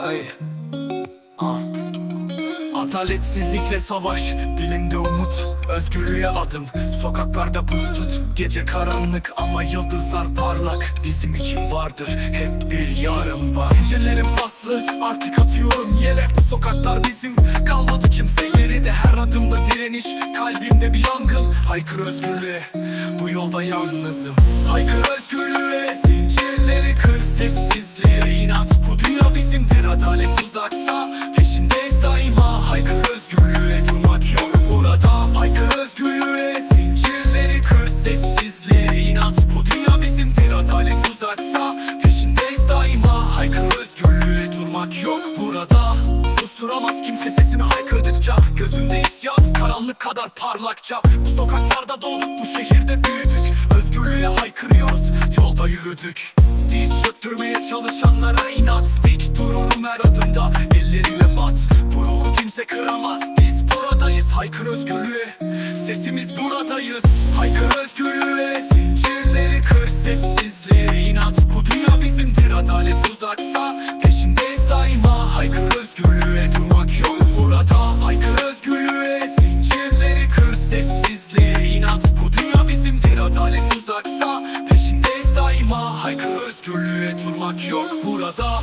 Ay. Ah. Adaletsizlikle savaş, dilinde umut Özgürlüğe adım, sokaklarda buz tut Gece karanlık ama yıldızlar parlak. Bizim için vardır hep bir yarın var. Zincirlerim paslı, artık atıyorum yere. Bu sokaklar bizim, kalmadı kimse geride Her adımda direniş, kalbimde bir yangın. Haykır özgürlüğe, bu yolda yalnızım. Haykır özgürlüğe, Adalet uzaksa, peşindeyiz daima. Haykır özgürlüğe, durmak yok burada. Haykır özgürlüğe, zincirleri kır Sessizliğe inat, bu dünya bizimdir Adalet uzaksa, peşindeyiz daima. Haykır özgürlüğe, durmak yok burada. Susturamaz kimse sesini haykırdıkça. Gözümde isyan, karanlık kadar parlakça. Bu sokaklarda doğduk, bu şehirde büyüdük. Yolda yürüdük. Diz çöktürmeye çalışanlara inat. Dik dururum her adımda, elleriyle bat. Bu ruhu kimse kıramaz, biz buradayız. Haykır özgürlüğe, sesimiz buradayız. Haykır özgürlüğe, zincirleri kır. Sessizliğe inat, bu dünya bizimdir. Adalet uzaksa, peşindeyiz daima. Haykır özgürlüğe, durmak yok burada. Haykır özgürlüğe, zincirleri kır. Sessizliğe inat, bu dünya bizimdir. Adalet uzaksa, Haykır özgürlüğe, durmak yok burada